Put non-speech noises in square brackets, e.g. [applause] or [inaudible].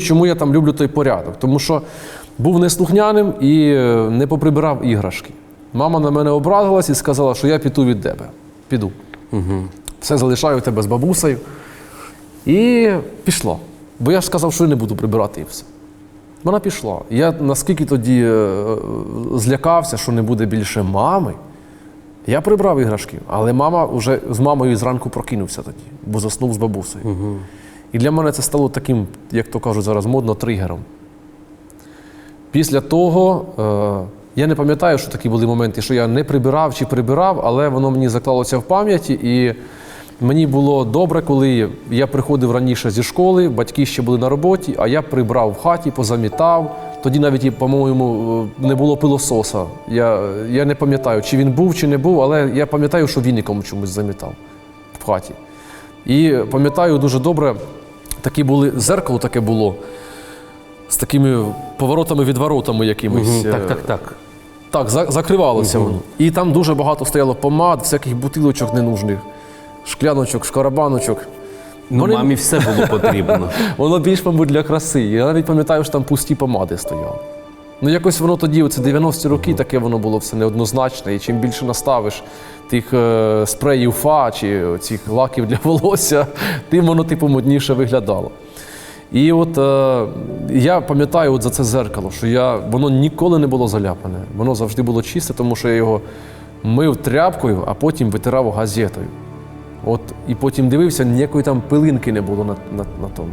Чому я там люблю той порядок? Тому що був неслухняним і е, не поприбирав іграшки. Мама на мене образилась і сказала, що я піду від тебе. Піду. Угу. Все залишаю тебе з бабусею. І пішло. Бо я ж сказав, що я не буду прибирати і все. Вона пішла. Я наскільки тоді е, злякався, що не буде більше мами, я прибрав іграшки, але мама вже з мамою зранку прокинувся тоді, бо заснув з бабусею. І для мене це стало таким, як то кажуть зараз, модно тригером. Після того е, я не пам'ятаю, що такі були моменти, що я не прибирав чи прибирав, але воно мені заклалося в пам'яті. І мені було добре, коли я приходив раніше зі школи, батьки ще були на роботі, а я прибрав в хаті, позамітав. Тоді навіть, по-моєму, е, не було пилососа. Я, я не пам'ятаю, чи він був, чи не був, але я пам'ятаю, що віником чомусь замітав в хаті. І пам'ятаю дуже добре, такі були зеркало таке було з такими поворотами-відворотами якимись. Так, Е, так, так. Так, за- закривалося воно. І там дуже багато стояло помад, всяких бутилочок ненужних, шкляночок, шкарабаночок. Ну, Вони- мамі все було потрібно. [laughs] Воно більш, мабуть, для краси. Я навіть пам'ятаю, що там пусті помади стояли. Ну, якось воно тоді, оце 90-ті роки, таке воно було все неоднозначне. І чим більше наставиш тих е, спреїв фа чи цих лаків для [laughs] волосся, тим воно типу модніше виглядало. І от е, я пам'ятаю от за це зеркало, що я, воно ніколи не було заляпане. Воно завжди було чисте, тому що я його мив тряпкою, а потім витирав газетою. От, і потім дивився, ніякої там пилинки не було на, на, на тому.